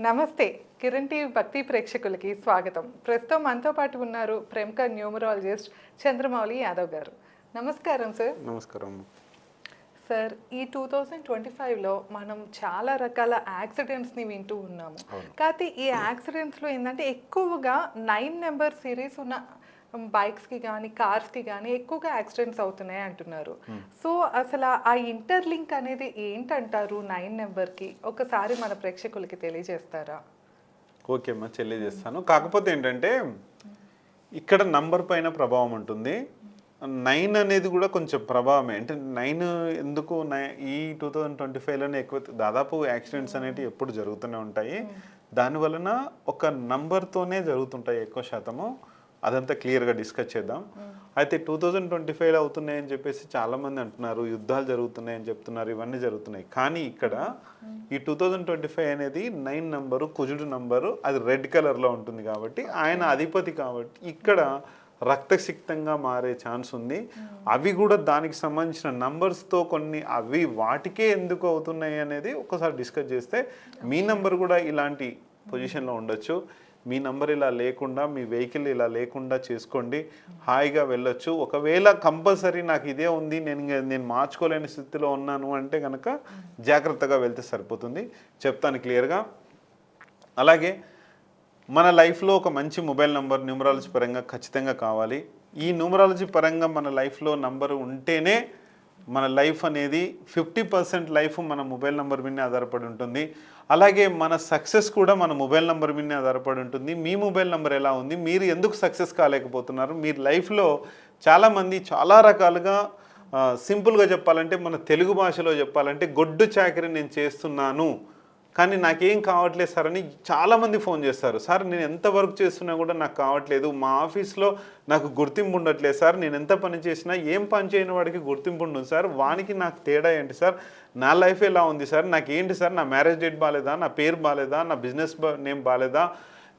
నమస్తే కిరణ్ టీవీ భక్తి ప్రేక్షకులకి స్వాగతం. ప్రస్తుతం మనతో పాటు ఉన్నారు ప్రముఖ న్యూమరాలజిస్ట్ చంద్రమౌళి యాదవ్ గారు. నమస్కారం సార్ నమస్కారం. సార్ ఈ టూ థౌజండ్ ట్వంటీ ఫైవ్లో మనం చాలా రకాల యాక్సిడెంట్స్ని వింటూ ఉన్నాము. కాకపోతే ఈ యాక్సిడెంట్స్లో ఏంటంటే ఎక్కువగా నైన్ నెంబర్ సిరీస్ ఉన్న బైక్స్కి కానీ కార్స్కి కానీ ఎక్కువగా యాక్సిడెంట్స్ అవుతున్నాయి అంటున్నారు. సో అసలు ఆ ఇంటర్లింక్ అనేది ఏంటంటారు నైన్ నెంబర్కి ఒకసారి మన ప్రేక్షకులకి తెలియజేస్తారా? ఓకే అమ్మా చెల్లి చేస్తాను కాకపోతే ఏంటంటే ఇక్కడ నంబర్ పైన ప్రభావం ఉంటుంది. నైన్ అనేది కూడా కొంచెం ప్రభావమే. అంటే నైన్ ఎందుకు నై ఈ టూ థౌజండ్ ట్వంటీ ఫైవ్లోనే ఎక్కువ దాదాపు యాక్సిడెంట్స్ అనేటివి ఎప్పుడు జరుగుతూనే ఉంటాయి. దాని వలన ఒక నంబర్తోనే జరుగుతుంటాయి ఎక్కువ శాతము. అదంతా క్లియర్గా డిస్కస్ చేద్దాం. అయితే టూ థౌజండ్ ట్వంటీ ఫైవ్ అవుతున్నాయని చెప్పేసి చాలామంది అంటున్నారు. యుద్ధాలు జరుగుతున్నాయని చెప్తున్నారు. ఇవన్నీ జరుగుతున్నాయి. కానీ ఇక్కడ ఈ టూ థౌజండ్ ట్వంటీ ఫైవ్ అనేది నైన్ నంబరు కుజుడు నంబరు అది రెడ్ కలర్లో ఉంటుంది కాబట్టి ఆయన అధిపతి కాబట్టి ఇక్కడ రక్తసిక్తంగా మారే ఛాన్స్ ఉంది. అవి కూడా దానికి సంబంధించిన నంబర్స్తో కొన్ని అవి వాటికే ఎందుకు అవుతున్నాయి అనేది ఒకసారి డిస్కస్ చేస్తే మీ నంబర్ కూడా ఇలాంటి పొజిషన్లో ఉండొచ్చు. మీ నంబర్ ఇలా లేకుండా మీ వెహికల్ ఇలా లేకుండా చేసుకోండి. హాయిగా వెళ్ళొచ్చు. ఒకవేళ కంపల్సరీ నాకు ఇదే ఉంది నేను నేను మార్చుకోలేని స్థితిలో ఉన్నాను అంటే కనుక జాగ్రత్తగా వెళ్తే సరిపోతుంది. చెప్తాను క్లియర్గా. అలాగే మన లైఫ్లో ఒక మంచి మొబైల్ నెంబర్ న్యూమరాలజీ పరంగా ఖచ్చితంగా కావాలి. ఈ న్యూమరాలజీ పరంగా మన లైఫ్లో నంబరు ఉంటేనే మన లైఫ్ అనేది ఫిఫ్టీ పర్సెంట్ లైఫ్ మన మొబైల్ నెంబర్ మీదనే ఆధారపడి ఉంటుంది. అలాగే మన సక్సెస్ కూడా మన మొబైల్ నెంబర్ మీదనే ఆధారపడి ఉంటుంది. మీ మొబైల్ నెంబర్ ఎలా ఉంది? మీరు ఎందుకు సక్సెస్ కాలేకపోతున్నారు? మీరు లైఫ్లో చాలామంది చాలా రకాలుగా సింపుల్గా చెప్పాలంటే మన తెలుగు భాషలో చెప్పాలంటే గొడ్డు చాకరీ నేను చేస్తున్నాను. కానీ నాకేం కావట్లేదు సార్ అని చాలామంది ఫోన్ చేస్తారు. సార్ నేను ఎంత వర్క్ చేస్తున్నా కూడా నాకు కావట్లేదు. మా ఆఫీస్లో నాకు గుర్తింపు ఉండట్లేదు సార్. నేను ఎంత పని చేసినా ఏం పని చేయని వాడికి గుర్తింపు ఉండదు సార్. వానికి నాకు తేడా ఏంటి సార్? నా లైఫ్ ఎలా ఉంది సార్? నాకు ఏంటి సార్? నా మ్యారేజ్ డేట్ బాగాలేదా నా పేరు బాగాలేదా నా బిజినెస్ నేమ్ బాగాలేదా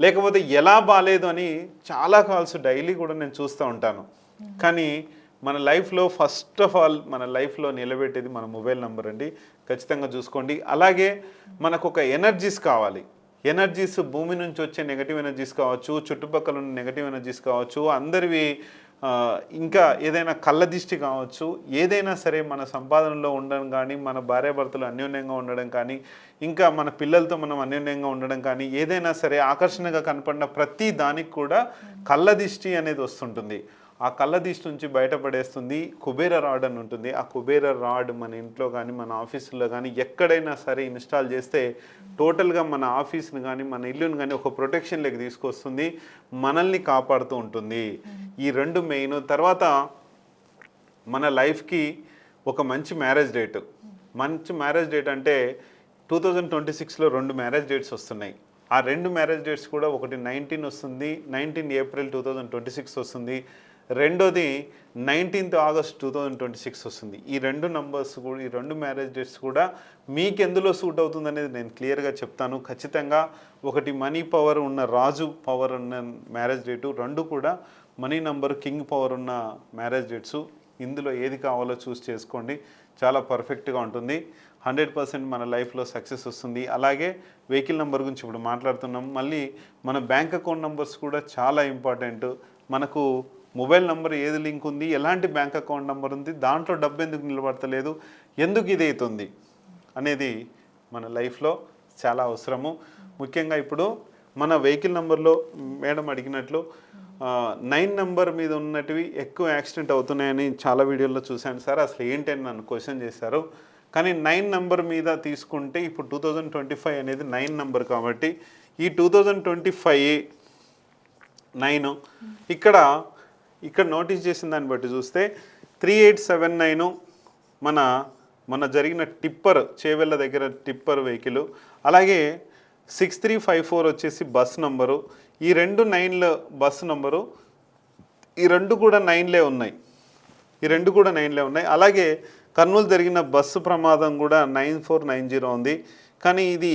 లేకపోతే ఎలా బాగాలేదు అని చాలా కాల్స్ డైలీ కూడా నేను చూస్తూ ఉంటాను. కానీ మన లైఫ్లో ఫస్ట్ ఆఫ్ ఆల్ మన లైఫ్లో నిలబెట్టేది మన మొబైల్ నెంబర్ అండి. ఖచ్చితంగా చూసుకోండి. అలాగే మనకు ఒక ఎనర్జీస్ కావాలి. ఎనర్జీస్ భూమి నుంచి వచ్చే నెగటివ్ ఎనర్జీస్ కావచ్చు చుట్టుపక్కల ఉన్న నెగటివ్ ఎనర్జీస్ కావచ్చు అందరివి ఇంకా ఏదైనా కళ్ళ దిష్టి కావచ్చు ఏదైనా సరే మన సంపాదనలో ఉండడం కానీ మన భార్యాభర్తలు అన్యోన్యంగా ఉండడం కానీ ఇంకా మన పిల్లలతో మనం అన్యోన్యంగా ఉండడం కానీ ఏదైనా సరే ఆకర్షణగా కనపడిన ప్రతి దానికి కూడా కళ్ళ దిష్టి అనేది వస్తుంటుంది. ఆ కళ్ళ దిష్టి నుంచి బయటపడేస్తుంది కుబేర రాడ్ అని ఉంటుంది. ఆ కుబేర రాడ్ మన ఇంట్లో కానీ మన ఆఫీసులో కానీ ఎక్కడైనా సరే ఇన్స్టాల్ చేస్తే టోటల్గా మన ఆఫీస్ని కానీ మన ఇల్లుని కానీ ఒక ప్రొటెక్షన్లోకి తీసుకొస్తుంది మనల్ని కాపాడుతూ ఉంటుంది. ఈ రెండు మెయిన్. తర్వాత మన లైఫ్కి ఒక మంచి మ్యారేజ్ డేట్. మంచి మ్యారేజ్ డేట్ అంటే టూ థౌజండ్ ట్వంటీ సిక్స్లో రెండు మ్యారేజ్ డేట్స్ వస్తున్నాయి. ఆ రెండు మ్యారేజ్ డేట్స్ కూడా ఒకటి నైన్టీన్ వస్తుంది nineteen April two thousand twenty six వస్తుంది. రెండోది nineteenth August two thousand twenty six వస్తుంది. ఈ రెండు నంబర్స్ కూడా ఈ రెండు మ్యారేజ్ డేట్స్ కూడా మీకు ఎందులో సూట్ అవుతుంది అనేది నేను క్లియర్గా చెప్తాను. ఖచ్చితంగా ఒకటి మనీ పవర్ ఉన్న రాజు పవర్ ఉన్న మ్యారేజ్ డేటు రెండు కూడా మనీ నంబర్ కింగ్ పవర్ ఉన్న మ్యారేజ్ డేట్స్ ఇందులో ఏది కావాలో చూస్ చేసుకోండి. చాలా పర్ఫెక్ట్గా ఉంటుంది. హండ్రెడ్ పర్సెంట్ మన లైఫ్లో సక్సెస్ వస్తుంది. అలాగే వెహికల్ నెంబర్ గురించి ఇప్పుడు మాట్లాడుతున్నాం. మళ్ళీ మన బ్యాంక్ అకౌంట్ నెంబర్స్ కూడా చాలా ఇంపార్టెంట్ మనకు మొబైల్ నెంబర్ ఏది లింక్ ఉంది? ఎలాంటి బ్యాంక్ అకౌంట్ నెంబర్ ఉంది? దాంట్లో డబ్బు ఎందుకు నిలబడతలేదు? ఎందుకు ఇది అవుతుంది? అనేది మన లైఫ్లో చాలా అవసరము. ముఖ్యంగా ఇప్పుడు మన వెహికల్ నెంబర్లో మేడం అడిగినట్లు నైన్ నెంబర్ మీద ఉన్నటివి ఎక్కువ యాక్సిడెంట్ అవుతున్నాయని చాలా వీడియోల్లో చూశాను సార్. అసలు ఏంటి అని నన్ను క్వశ్చన్ చేశారు. కానీ నైన్ నెంబర్ మీద తీసుకుంటే ఇప్పుడు టూ థౌజండ్ ట్వంటీ ఫైవ్ అనేది నైన్ నెంబర్ కాబట్టి ఈ two thousand twenty five nine ఇక్కడ ఇక్కడ నోటీస్ చేసిన దాన్ని బట్టి చూస్తే త్రీ ఎయిట్ సెవెన్ నైన్ మన మన జరిగిన టిప్పర్ చేవెళ్ళ దగ్గర టిప్పర్ వెహికల్ అలాగే సిక్స్ త్రీ ఫైవ్ ఫోర్ వచ్చేసి బస్ నంబరు ఈ రెండు నైన్ల బస్ నంబరు ఈ రెండు కూడా నైన్లే ఉన్నాయి. ఈ రెండు కూడా నైన్లే ఉన్నాయి. అలాగే కర్నూలు జరిగిన బస్సు ప్రమాదం కూడా నైన్ ఫోర్ నైన్ జీరో ఉంది. కానీ ఇది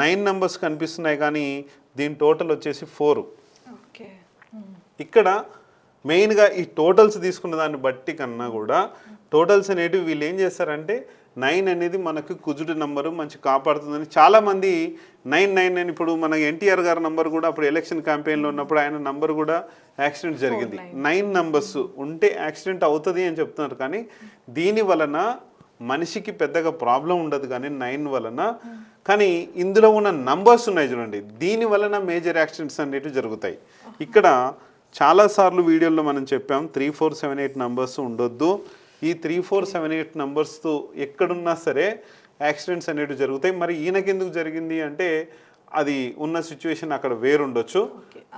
నైన్ నెంబర్స్ కనిపిస్తున్నాయి కానీ దీని టోటల్ వచ్చేసి ఫోర్. ఓకే. ఇక్కడ మెయిన్గా ఈ టోటల్స్ తీసుకున్న దాన్ని బట్టి కన్నా కూడా టోటల్స్ అనేటివి వీళ్ళు ఏం చేస్తారంటే నైన్ అనేది మనకు కుజుడు నంబరు మంచి కాపాడుతుందని చాలా మంది నైన్ నైన్ నైన్ ఇప్పుడు మన ఎన్టీఆర్ గారి నంబర్ కూడా అప్పుడు ఎలక్షన్ క్యాంపెయిన్లో ఉన్నప్పుడు ఆయన నంబర్ కూడా యాక్సిడెంట్ జరిగింది. నైన్ నంబర్స్ ఉంటే యాక్సిడెంట్ అవుతుంది అని చెప్తున్నారు కానీ దీని వలన మనిషికి పెద్దగా ప్రాబ్లం ఉండదు కానీ నైన్ వలన. కానీ ఇందులో ఉన్న నంబర్స్ ఉన్నాయి చూడండి. దీని వలన మేజర్ యాక్సిడెంట్స్ అనేటివి జరుగుతాయి. ఇక్కడ చాలాసార్లు వీడియోలో మనం చెప్పాం three four seven eight numbers ఉండొద్దు. ఈ త్రీ ఫోర్ సెవెన్ ఎయిట్ నంబర్స్తో ఎక్కడున్నా సరే యాక్సిడెంట్స్ అనేటివి జరుగుతాయి. మరి ఈయనకెందుకు జరిగింది అంటే అది ఉన్న సిచ్యువేషన్ అక్కడ వేరుండొచ్చు.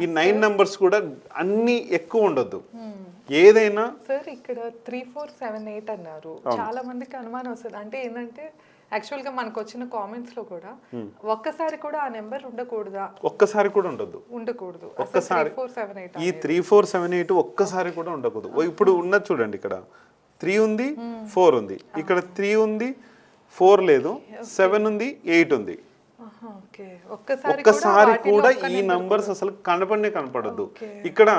ఈ నైన్ నంబర్స్ కూడా అన్నీ ఎక్కువ ఉండొద్దు. ఏదైనా సార్ ఇక్కడ త్రీ ఫోర్ సెవెన్ ఎయిట్ అన్నారు. చాలా మందికి అనుమానం వస్తుంది. అంటే ఏంటంటే యాక్చువల్గా మనకు వచ్చిన కామెంట్స్లో కూడా ఒక్కసారి కూడా ఆ నెంబర్ ఉండకూడదా? ఒక్కసారి కూడా ఉండొద్దు. ఉండకూడదు. ఒక్కసారి ఫోర్ సెవెన్ ఎయిట్ ఈ త్రీ ఫోర్ సెవెన్ ఎయిట్ ఒక్కసారి కూడా ఉండకూడదు. ఓ ఇప్పుడు ఉన్నది చూడండి ఇక్కడ. త్రీ ఉంది ఫోర్ ఉంది. ఇక్కడ త్రీ ఉంది ఫోర్ లేదు సెవెన్ ఉంది ఎయిట్ ఉంది. ఒక్కసారి కూడా ఈ నంబర్స్ అసలు కనపడనే కనపడద్దు. ఇక్కడ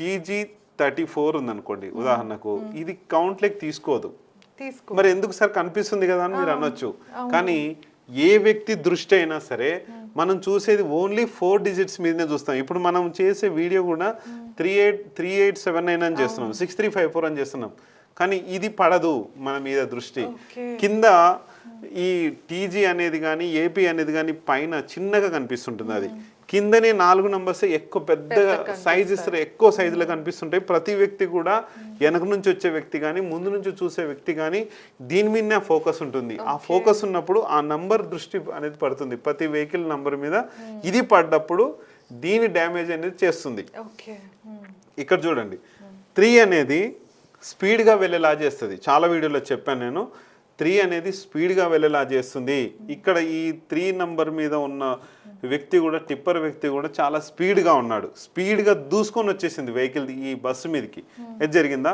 టీజీ థర్టీ ఫోర్ ఉంది అనుకోండి ఉదాహరణకు. ఇది కౌంట్ లెక్ తీసుకోదు. తీసుకో మరి ఎందుకు సార్ కనిపిస్తుంది కదా అని మీరు అనొచ్చు. కానీ ఏ వ్యక్తి దృష్టి అయినా సరే మనం చూసేది ఓన్లీ ఫోర్ డిజిట్స్ మీదనే చూస్తాం. ఇప్పుడు మనం చేసే వీడియో కూడా three eight three eight seven nine అని చేస్తున్నాం. సిక్స్ త్రీ ఫైవ్ ఫోర్ అని చేస్తున్నాం. కానీ ఇది పడదు మన మీద దృష్టి. కింద ఈ టీజీ అనేది కానీ ఏపీ అనేది కానీ పైన చిన్నగా కనిపిస్తుంటుంది అది. కిందనే నాలుగు నంబర్స్ ఎక్కువ పెద్దగా సైజెస్ ఎక్కువ సైజులో కనిపిస్తుంటాయి. ప్రతి వ్యక్తి కూడా వెనక నుంచి వచ్చే వ్యక్తి కానీ ముందు నుంచి చూసే వ్యక్తి కానీ దీని మీదనే ఫోకస్ ఉంటుంది. ఆ ఫోకస్ ఉన్నప్పుడు ఆ నంబర్ దృష్టి అనేది పడుతుంది. ప్రతి వెహికల్ నంబర్ మీద ఇది పడ్డప్పుడు దీని డ్యామేజ్ అనేది చేస్తుంది. ఇక్కడ చూడండి. త్రీ అనేది స్పీడ్గా వెళ్ళేలా చేస్తుంది. చాలా వీడియోలో చెప్పాను నేను. త్రీ అనేది స్పీడ్గా వెళ్ళేలా చేస్తుంది. ఇక్కడ ఈ త్రీ నంబర్ మీద ఉన్న వ్యక్తి కూడా టిప్పర్ వ్యక్తి కూడా చాలా స్పీడ్గా ఉన్నాడు. స్పీడ్గా దూసుకొని వచ్చేసింది వెహికల్ ఈ బస్సు మీదకి. ఇది జరిగిందా?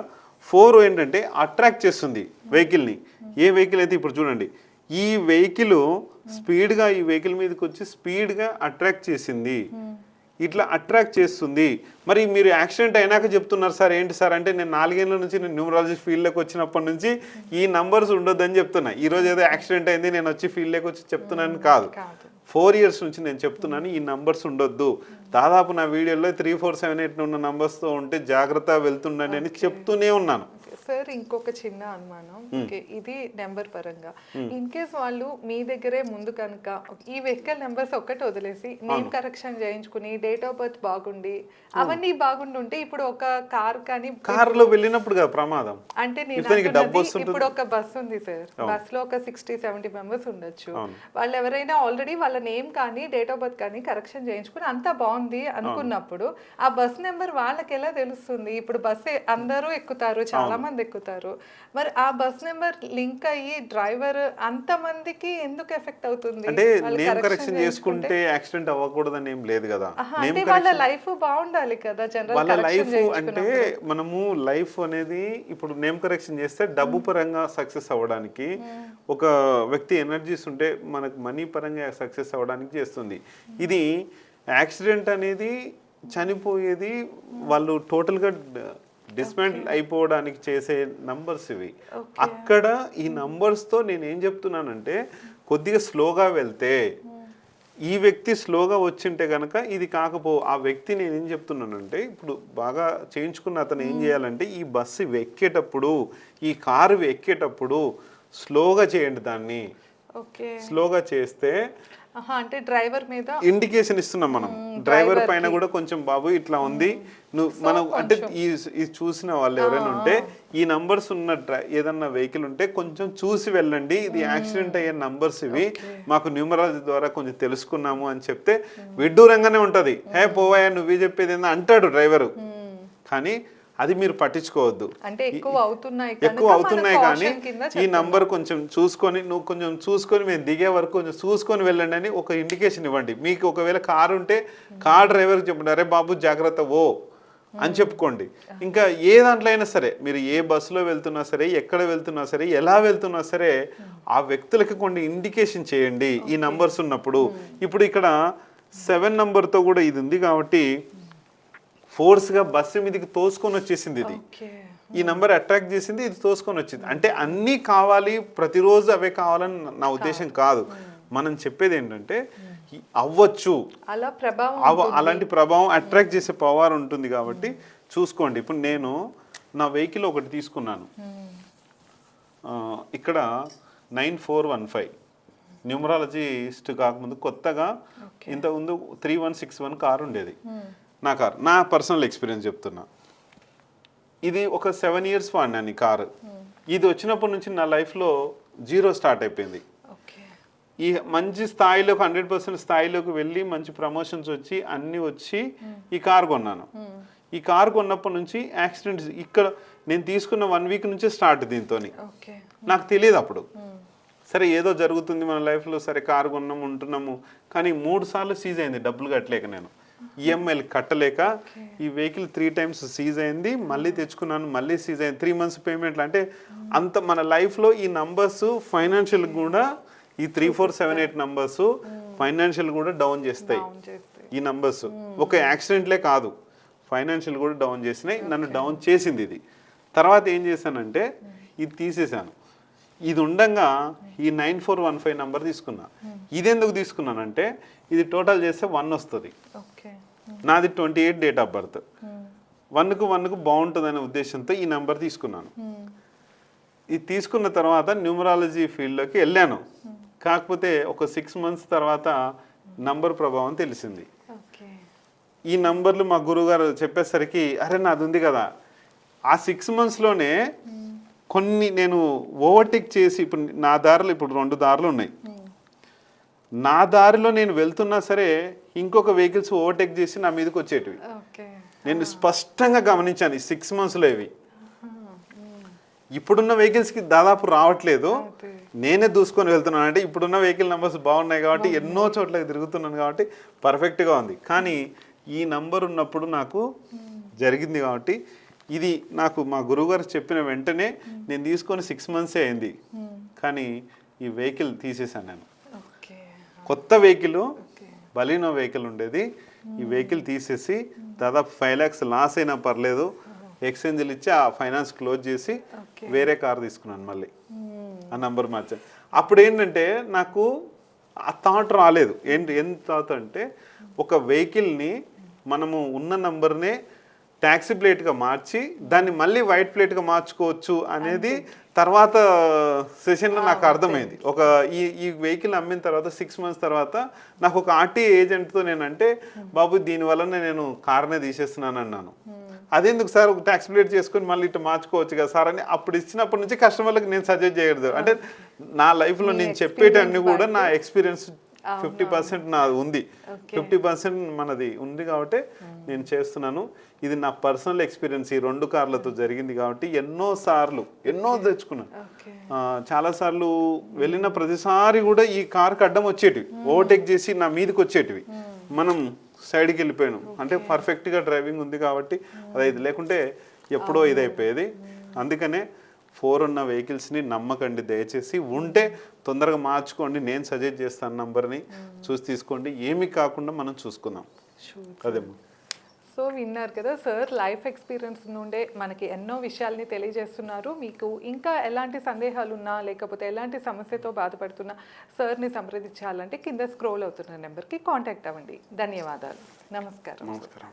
ఫోర్ ఏంటంటే అట్రాక్ట్ చేస్తుంది వెహికల్ని. ఏ వెహికల్ అయితే ఇప్పుడు చూడండి. ఈ వెహికల్ స్పీడ్గా ఈ వెహికల్ మీదకి వచ్చి స్పీడ్గా అట్రాక్ట్ చేసింది. ఇట్లా అట్రాక్ట్ చేస్తుంది. మరి మీరు యాక్సిడెంట్ అయినాక చెప్తున్నారు సార్ ఏంటి సార్ అంటే నేను నాలుగేళ్ళ నుంచి నేను న్యూమరాలజీ ఫీల్డ్లోకి వచ్చినప్పటి నుంచి ఈ నంబర్స్ ఉండొద్దని చెప్తున్నా. ఈ రోజు ఏదో యాక్సిడెంట్ అయింది నేను వచ్చి ఫీల్డ్లోకి వచ్చి చెప్తున్నాను కాదు. కాదు. ఫోర్ ఇయర్స్ నుంచి నేను చెప్తున్నాను ఈ నంబర్స్ ఉండొద్దు. దాదాపు నా వీడియోలో త్రీ ఫోర్ సెవెన్ ఎయిట్ ఉన్న నంబర్స్తో ఉంటే జాగ్రత్త వెళ్తుండని అని చెప్తూనే ఉన్నాను. సార్ ఇంకొక చిన్న అనుమానం. ఓకే ఇది నెంబర్ పరంగా. ఇన్ కేస్ వాళ్ళు మీ దగ్గరే ముందు కనుక ఈ వెహికల్ నెంబర్స్ ఒక్కటి వదిలేసి నేమ్ కరెక్షన్ చేయించుకుని డేట్ ఆఫ్ బర్త్ బాగుండి అవన్నీ బాగుండుంటే ఇప్పుడు ఒక కార్ కానీ కారులో వెళ్ళినప్పుడు కదా ప్రమాదం. అంటే నేను. ఇప్పుడు ఒక బస్ ఉంది సార్. బస్లో ఒక సిక్స్టీ సెవెంటీ మెంబర్స్ ఉండొచ్చు. వాళ్ళు ఎవరైనా ఆల్రెడీ వాళ్ళ నేమ్ కానీ డేట్ ఆఫ్ బర్త్ కానీ కరెక్షన్ చేయించుకుని అంతా బాగుంది అనుకున్నప్పుడు ఆ బస్ నెంబర్ వాళ్ళకి ఎలా తెలుస్తుంది? ఇప్పుడు బస్ అందరూ ఎక్కుతారు చాలా మంది ఎక్కుతారు. మరి ఆ బస్ నెంబర్ లింక్ అయ్యి డ్రైవర్ అంత మందికి ఎందుకు ఎఫెక్ట్ అవుతుంది? అంటే నేమ్ కరెక్షన్ చేసుకుంటే యాక్సిడెంట్ అవ్వకూడదని ఏం లేదు కదా. అంటే వాళ్ళ లైఫ్ బాగుండాలి కదా జనరల్ వాళ్ళ లైఫ్ అంటే మనము లైఫ్ అనేది ఇప్పుడు నేమ్ కరెక్షన్ చేస్తే డబ్బు పరంగా సక్సెస్ అవ్వడానికి ఒక వ్యక్తి ఎనర్జీస్ ఉంటే మనకు మనీ పరంగా సక్సెస్ అవ్వడానికి చేస్తుంది. ఇది యాక్సిడెంట్ అనేది చనిపోయేది వాళ్ళు టోటల్గా డిస్మెంటల్ అయిపోవడానికి చేసే నంబర్స్ ఇవి. అక్కడ ఈ నంబర్స్తో నేను ఏం చెప్తున్నానంటే కొద్దిగా స్లోగా వెళ్తే ఈ వ్యక్తి స్లోగా వచ్చింటే కనుక ఇది కాకపో ఆ వ్యక్తి నేను ఏం చెప్తున్నానంటే ఇప్పుడు బాగా చేయించుకున్న అతను ఏం చేయాలంటే ఈ బస్సు ఎక్కేటప్పుడు ఈ కారు ఎక్కేటప్పుడు స్లోగా చేయండి దాన్ని. ఓకే స్లోగా చేస్తే అంటే డ్రైవర్ మీద ఇండికేషన్ ఇస్తున్నాం మనం. డ్రైవర్ పైన కూడా కొంచెం బాబు ఇట్లా ఉంది. నువ్వు మనం అంటే ఈ ఈ చూసిన వాళ్ళు ఎవరైనా ఉంటే ఈ నంబర్స్ ఉన్న ఏదన్నా వెహికల్ ఉంటే కొంచెం చూసి వెళ్ళండి. ఇది యాక్సిడెంట్ అయ్యే నంబర్స్ ఇవి. మాకు న్యూమరాలజీ ద్వారా కొంచెం తెలుసుకున్నాము అని చెప్తే విడ్డూరంగానే ఉంటది. హే పోవాయా నువ్వే చెప్పేది ఏందో అంటాడు డ్రైవరు. కానీ అది మీరు పట్టించుకోవద్దు. అంటే ఎక్కువ అవుతున్నాయి ఎక్కువ అవుతున్నాయి కానీ ఈ నంబర్ కొంచెం చూసుకొని నువ్వు కొంచెం చూసుకొని మేము దిగే వరకు కొంచెం చూసుకొని వెళ్ళండి అని ఒక ఇండికేషన్ ఇవ్వండి. మీకు ఒకవేళ కారు ఉంటే కార్ డ్రైవర్కి చెప్పండి అరే బాబు జాగ్రత్త ఓ అని చెప్పుకోండి. ఇంకా ఏ దాంట్లో అయినా సరే మీరు ఏ బస్సులో వెళ్తున్నా సరే ఎక్కడ వెళ్తున్నా సరే ఎలా వెళ్తున్నా సరే ఆ వ్యక్తులకి కొన్ని ఇండికేషన్ చేయండి. ఈ నంబర్స్ ఉన్నప్పుడు. ఇప్పుడు ఇక్కడ సెవెన్ నంబర్తో కూడా ఇది ఉంది కాబట్టి ఫోర్స్గా బస్సు మీదకి తోసుకొని వచ్చేసింది ఇది. ఈ నంబర్ అట్రాక్ట్ చేసింది ఇది తోసుకొని వచ్చింది. అంటే అన్నీ కావాలి ప్రతిరోజు అవే కావాలని నా ఉద్దేశం కాదు. మనం చెప్పేది ఏంటంటే అవ్వచ్చు. అలా ప్రభావం అవ అలాంటి ప్రభావం అట్రాక్ట్ చేసే పవర్ ఉంటుంది కాబట్టి చూసుకోండి. ఇప్పుడు నేను నా వెహికల్ ఒకటి తీసుకున్నాను. ఇక్కడ nine four one five. Numerologist కాకముందు కొత్తగా ఇంతకుముందు three one six one car ఉండేది. నా కార్. నా పర్సనల్ ఎక్స్పీరియన్స్ చెప్తున్నా. ఇది ఒక సెవెన్ ఇయర్స్ వాడినాను ఈ కారు. ఇది వచ్చినప్పటి నుంచి నా లైఫ్లో జీరో స్టార్ట్ అయిపోయింది. ఈ మంచి స్థాయిలోకి హండ్రెడ్ పర్సెంట్ స్థాయిలోకి వెళ్ళి మంచి ప్రమోషన్స్ వచ్చి అన్నీ వచ్చి ఈ కార్ కొన్నాను. ఈ కార్ కొన్నప్పటి నుంచి యాక్సిడెంట్స్ ఇక్కడ నేను తీసుకున్న వన్ వీక్ నుంచే స్టార్ట్ దీంతో నాకు తెలియదు అప్పుడు. సరే ఏదో జరుగుతుంది మన లైఫ్లో సరే కారు కొన్నాము ఉంటున్నాము. కానీ మూడు సార్లు సీజ్ అయింది డబ్బులు కట్టలేక నేను. ఈఎంఐలు కట్టలేక ఈ వెహికల్ త్రీ టైమ్స్ సీజ్ అయింది. మళ్ళీ తెచ్చుకున్నాను మళ్ళీ సీజ్ అయింది. త్రీ మంత్స్ పేమెంట్లు అంటే అంత మన లైఫ్లో ఈ నంబర్స్ ఫైనాన్షియల్ కూడా ఈ three four seven eight numbers financial కూడా డౌన్ చేస్తాయి. ఈ నంబర్స్ ఒక యాక్సిడెంట్లే కాదు. ఫైనాన్షియల్ కూడా డౌన్ చేసినాయి. నన్ను డౌన్ చేసింది ఇది. తర్వాత ఏం చేశానంటే ఇది తీసేశాను. ఇది ఉండంగా ఈ nine four one five number తీసుకున్నా. ఇది ఎందుకు తీసుకున్నానంటే ఇది టోటల్ చేస్తే వన్ వస్తుంది. ఓకే నాది twenty eight date of birth. వన్కు వన్కు బాగుంటుందనే ఉద్దేశంతో ఈ నెంబర్ తీసుకున్నాను. ఇది తీసుకున్న తర్వాత న్యూమరాలజీ ఫీల్డ్లోకి వెళ్ళాను. కాకపోతే ఒక సిక్స్ మంత్స్ తర్వాత నంబర్ ప్రభావం తెలిసింది. ఈ నంబర్లు మా గురువుగారు చెప్పేసరికి అరే నాది ఉంది కదా. ఆ సిక్స్ మంత్స్లోనే కొన్ని నేను ఓవర్టేక్ చేసి ఇప్పుడు నా దారిలో ఇప్పుడు రెండు దారులు ఉన్నాయి. నా దారిలో నేను వెళ్తున్నా సరే ఇంకొక వెహికల్స్ ఓవర్టేక్ చేసి నా మీదకి వచ్చేటివి. నేను స్పష్టంగా గమనించాను ఈ సిక్స్ మంత్స్లో ఇవి. ఇప్పుడున్న వెహికల్స్కి దాదాపు రావట్లేదు. నేనే దూసుకొని వెళ్తున్నాను. అంటే ఇప్పుడున్న వెహికల్ నెంబర్స్ బాగున్నాయి కాబట్టి ఎన్నో చోట్లకి తిరుగుతున్నాను కాబట్టి పర్ఫెక్ట్గా ఉంది. కానీ ఈ నంబర్ ఉన్నప్పుడు నాకు జరిగింది కాబట్టి ఇది నాకు మా గురువుగారు చెప్పిన వెంటనే నేను తీసుకొని సిక్స్ మంత్సే అయింది. కానీ ఈ వెహికల్ తీసేశాను నేను. కొత్త వెహికల్ బలీనో వెహికల్ ఉండేది. ఈ వెహికల్ తీసేసి దాదాపు ఫైవ్ ల్యాక్స్ లాస్ అయినా పర్లేదు. ఎక్స్చేంజ్లు ఇచ్చి ఆ ఫైనాన్స్ క్లోజ్ చేసి వేరే కార్ తీసుకున్నాను మళ్ళీ. ఆ నంబర్ మార్చాను. అప్పుడు ఏంటంటే నాకు ఆ థాట్ రాలేదు. ఏంటి ఏం థాట్ అంటే ఒక వెహికల్ని మనము ఉన్న నంబర్నే ట్యాక్సీ ప్లేట్గా మార్చి దాన్ని మళ్ళీ వైట్ ప్లేట్గా మార్చుకోవచ్చు అనేది తర్వాత సెషన్లో నాకు అర్థమైంది. ఒక ఈ ఈ వెహికల్ అమ్మిన తర్వాత సిక్స్ మంత్స్ తర్వాత నాకు ఒక ఆర్టీ ఏజెంట్తో నేనంటే బాబు దీనివల్ల నేను కార్నే తీసేస్తున్నాను అన్నాను. అదెందుకు సార్? ఒక ట్యాక్స్ ప్లేట్ చేసుకొని మళ్ళీ ఇటు మార్చుకోవచ్చు కదా సార్ అని అప్పుడు ఇచ్చినప్పటి నుంచి కస్టమర్లకు నేను సజెస్ట్ చేయకూడదు అంటే నా లైఫ్లో నేను చెప్పేటన్ని కూడా నా ఎక్స్పీరియన్స్ ఫిఫ్టీ పర్సెంట్ నాది ఉంది. ఫిఫ్టీ పర్సెంట్ మనది ఉంది కాబట్టి నేను చేస్తున్నాను. ఇది నా పర్సనల్ ఎక్స్పీరియన్స్. ఈ రెండు కార్లతో జరిగింది కాబట్టి ఎన్నో సార్లు ఎన్నో తెచ్చుకున్నాను. ఓకే. ఆ, చాలా సార్లు వెళ్ళిన ప్రతిసారి కూడా ఈ కార్కి అడ్డం వచ్చేటివి. ఓవర్టేక్ చేసి నా మీదకి వచ్చేటివి. మనం సైడ్కి వెళ్ళిపోయాను. అంటే పర్ఫెక్ట్గా డ్రైవింగ్ ఉంది కాబట్టి అది ఇది లేకుంటే ఎప్పుడో ఇది అయిపోయేది అందుకనే ఫోర్ ఉన్న వెహికల్స్ని నమ్మకండి దయచేసి. ఉంటే తొందరగా మార్చుకోండి. నేను సజెస్ట్ చేస్తాను నంబర్ని. చూసి తీసుకోండి. ఏమీ కాకుండా మనం చూసుకుందాం. షూర్. అదేమ్మా సో విన్నారు కదా సార్ లైఫ్ ఎక్స్పీరియన్స్ నుండే మనకి ఎన్నో విషయాల్ని తెలియజేస్తున్నారు. మీకు ఇంకా ఎలాంటి సందేహాలు ఉన్నా లేకపోతే ఎలాంటి సమస్యతో బాధపడుతున్నా సార్ని సంప్రదించాలంటే కింద స్క్రోల్ అవుతున్న నెంబర్కి కాంటాక్ట్ అవ్వండి. ధన్యవాదాలు. నమస్కారం. నమస్కారం